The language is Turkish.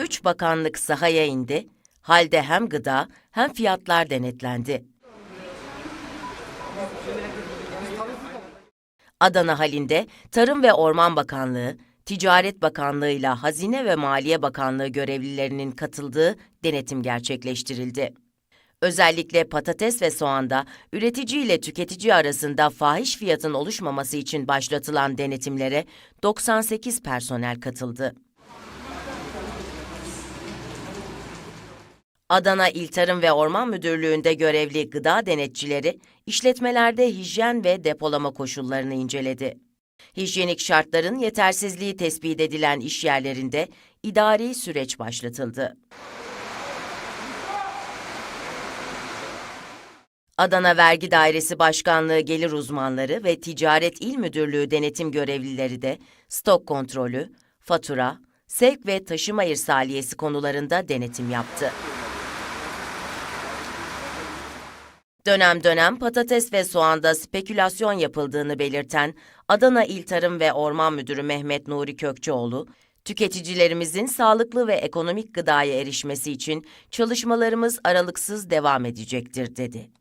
Üç bakanlık sahaya indi, halde hem gıda hem fiyatlar denetlendi. Adana halinde Tarım ve Orman Bakanlığı, Ticaret Bakanlığı ile Hazine ve Maliye Bakanlığı görevlilerinin katıldığı denetim gerçekleştirildi. Özellikle patates ve soğanda üretici ile tüketici arasında fahiş fiyatın oluşmaması için başlatılan denetimlere 98 personel katıldı. Adana İl Tarım ve Orman Müdürlüğü'nde görevli gıda denetçileri işletmelerde hijyen ve depolama koşullarını inceledi. Hijyenik şartların yetersizliği tespit edilen iş yerlerinde idari süreç başlatıldı. Adana Vergi Dairesi Başkanlığı gelir uzmanları ve Ticaret İl Müdürlüğü denetim görevlileri de stok kontrolü, fatura, sevk ve taşıma irsaliyesi konularında denetim yaptı. Dönem dönem patates ve soğanda spekülasyon yapıldığını belirten Adana İl Tarım ve Orman Müdürü Mehmet Nuri Kökçeoğlu, tüketicilerimizin sağlıklı ve ekonomik gıdaya erişmesi için çalışmalarımız aralıksız devam edecektir dedi.